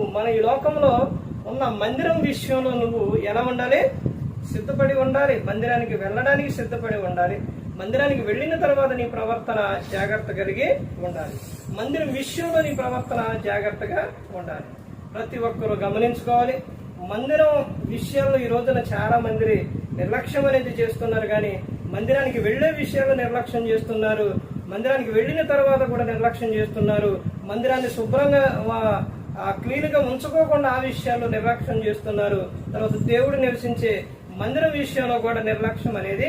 మన ఈ లోకంలో ఉన్న మందిరం విషయంలో నువ్వు ఎలా ఉండాలి? సిద్ధపడి ఉండాలి. మందిరానికి వెళ్ళడానికి సిద్ధపడి ఉండాలి. మందిరానికి వెళ్ళిన తర్వాత నీ ప్రవర్తన జాగ్రత్త కలిగి ఉండాలి. మందిరం విషయంలో నీ ప్రవర్తన జాగ్రత్తగా ఉండాలి. ప్రతి ఒక్కరూ గమనించుకోవాలి. మందిరం విషయంలో ఈ రోజున చాలా మంది నిర్లక్ష్యం అనేది చేస్తున్నారు కానీ మందిరానికి వెళ్ళే విషయాలు నిర్లక్ష్యం చేస్తున్నారు. మందిరానికి వెళ్ళిన తర్వాత కూడా నిర్లక్ష్యం చేస్తున్నారు. మందిరాన్ని శుభ్రంగా క్లీన్గా ఆ ఉంచుకోకుండా ఆ విషయాల్లో నిర్లక్ష్యం చేస్తున్నారు. తర్వాత దేవుడు నివసించే మందిరం విషయంలో కూడా నిర్లక్ష్యం అనేది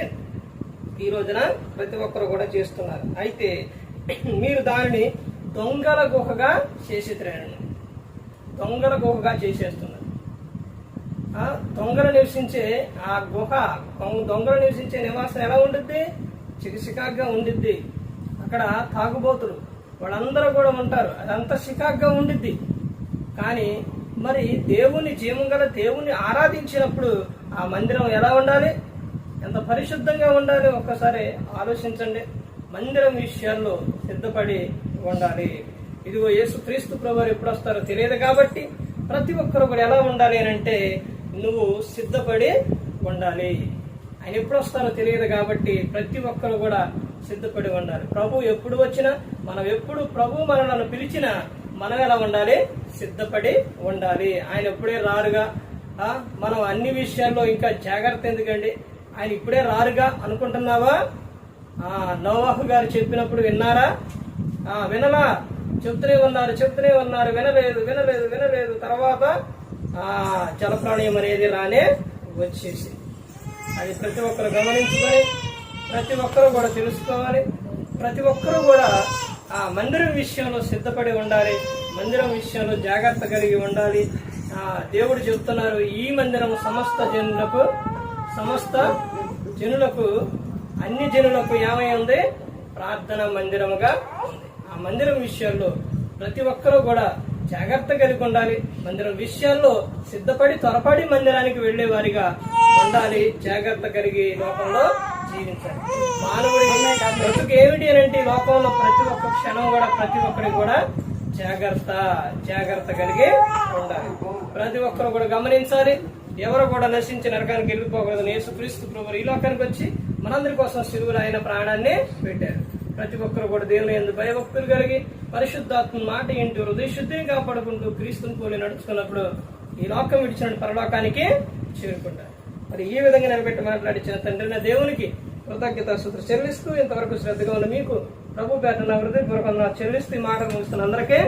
ఈ రోజున ప్రతి ఒక్కరు కూడా చేస్తున్నారు. అయితే మీరు దానిని దొంగల గుహగా చేసి దొంగల గుహగా చేసేస్తున్నారు. దొంగలు నివసించే ఆ గుహ దొంగలు నివసించే నివాసం ఎలా ఉండిద్ది? చికిచికాగ్గా ఉండిద్ది. అక్కడ తాగుబోతులు వాళ్ళందరూ కూడా ఉంటారు. అదంతా చికాగ్గా ఉండిద్ది. కానీ మరి దేవుని జీవం గల దేవుని ఆరాధించినప్పుడు ఆ మందిరం ఎలా ఉండాలి? ఎంత పరిశుద్ధంగా ఉండాలి? ఒక్కసారి ఆలోచించండి. మందిరం విషయాల్లో సిద్ధపడి ఉండాలి. ఇదిగో యేసు క్రీస్తు ప్రభువారు ఎప్పుడు వస్తారో తెలియదు కాబట్టి ప్రతి ఒక్కరు కూడా ఎలా ఉండాలి అని అంటే నువ్వు సిద్ధపడి ఉండాలి. ఆయన ఎప్పుడు వస్తారో తెలియదు కాబట్టి ప్రతి ఒక్కరు కూడా సిద్ధపడి ఉండాలి. ప్రభు ఎప్పుడు వచ్చినా మనం ఎప్పుడు ప్రభు మనలను పిలిచినా మనం ఎలా ఉండాలి? సిద్ధపడి ఉండాలి. ఆయన ఇప్పుడే రారుగా. మనం అన్ని విషయాల్లో ఇంకా జాగ్రత్త ఎందుకండి? ఆయన ఇప్పుడే రారుగా అనుకుంటున్నావా? ఆ నోవాహు గారు చెప్పినప్పుడు విన్నారా? ఆ వినలా? చెప్తూనే ఉన్నారు చెప్తూనే ఉన్నారు. వినలేదు వినలేదు వినలేదు. తర్వాత ఆ జలప్రాణయం అనేది రానే వచ్చేసి అది ప్రతి ఒక్కరు గమనించుకొని ప్రతి ఒక్కరూ కూడా తెలుసుకోవాలి. ప్రతి ఒక్కరూ కూడా ఆ మందిరం విషయంలో సిద్ధపడి ఉండాలి. మందిరం విషయంలో జాగ్రత్త కలిగి ఉండాలి. దేవుడు చెప్తున్నారు ఈ మందిరం సమస్త జనులకు సమస్త జనులకు అన్ని జనులకు ఏమై ఉంది? ప్రార్థన మందిరముగా ఆ మందిరం విషయంలో ప్రతి ఒక్కరూ కూడా జాగ్రత్త కలిగి ఉండాలి. మందిరం విషయాల్లో సిద్ధపడి త్వరపడి మందిరానికి వెళ్ళే వారిగా ఉండాలి. జాగ్రత్త కలిగి లోకంలో జీవించాలి. మానవుడి బ్రతుకు ఏమిటి అని అంటే లోకంలో ప్రతి ఒక్క క్షణం కూడా ప్రతి ఒక్కరికి కూడా జాగ్రత్త జాగ్రత్త కలిగి ఉండాలి. ప్రతి ఒక్కరు కూడా గమనించాలి. ఎవరు కూడా నశించి నరకానికి వెళ్ళిపోకూడదు యేసుక్రీస్తు ప్రభు ఈ లోకానికి వచ్చి మనందరి కోసం సిలువులు ఆయన ప్రాణాన్ని పెట్టారు. ప్రతి ఒక్కరు కూడా దేవుని ఎందు భయభక్తులు కలిగి పరిశుద్ధాత్మ మాట ఇంటూ హృదయ శుద్ధిని కాపాడుకుంటూ క్రీస్తుని పోలి నడుచుకున్నప్పుడు ఈ లోకం విడిచిన పరలోకానికి చేరుకుంటారు. మరి ఈ విధంగా నిలబెట్టి మాట్లాడించిన తండ్రి దేవునికి కృతజ్ఞత సూత్ర చెల్లిస్తూ ఇంతవరకు శ్రద్ధగా ఉన్న మీకు ప్రభు పేట నా హృదయపూర్వకంగా చెల్లిస్తూ ఈ మాట ముగిస్తున్న అందరికీ